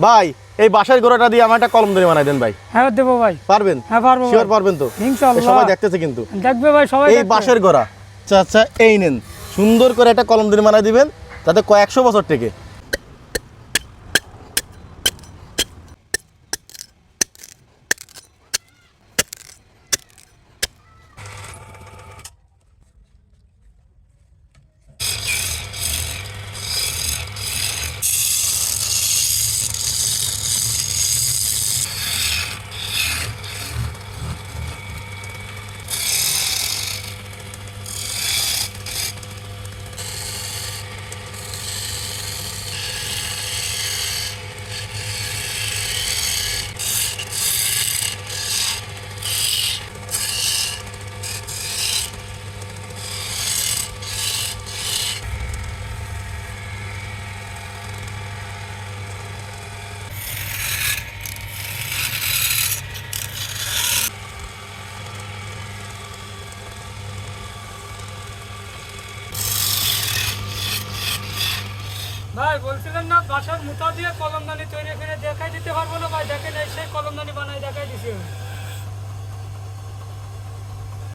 ভাই এই বাসার গোড়াটা দিয়ে আমার একটা কলম ধরে বানাই দেন ভাই। হ্যাঁ দেবো ভাই। পারবেন? হ্যাঁ পারব শিওর পারবেন তো? ইনশাআল্লাহ। সবাই দেখতেছে কিন্তু। দেখবে ভাই সবাই এই বাসার বাঁশের গোড়া। আচ্ছা আচ্ছা এই নেন। সুন্দর করে একটা কলম ধরে বানাই দিবেন তাতে কয়েকশো বছর থেকে ভাই বলছিলেন না, বাসার মুতা দিয়ে কলমদানি তৈরি করে দেখাই দিতে পারব না ভাই দেখেন এই সেই কলমদানি বানাই দেখাই দিছি।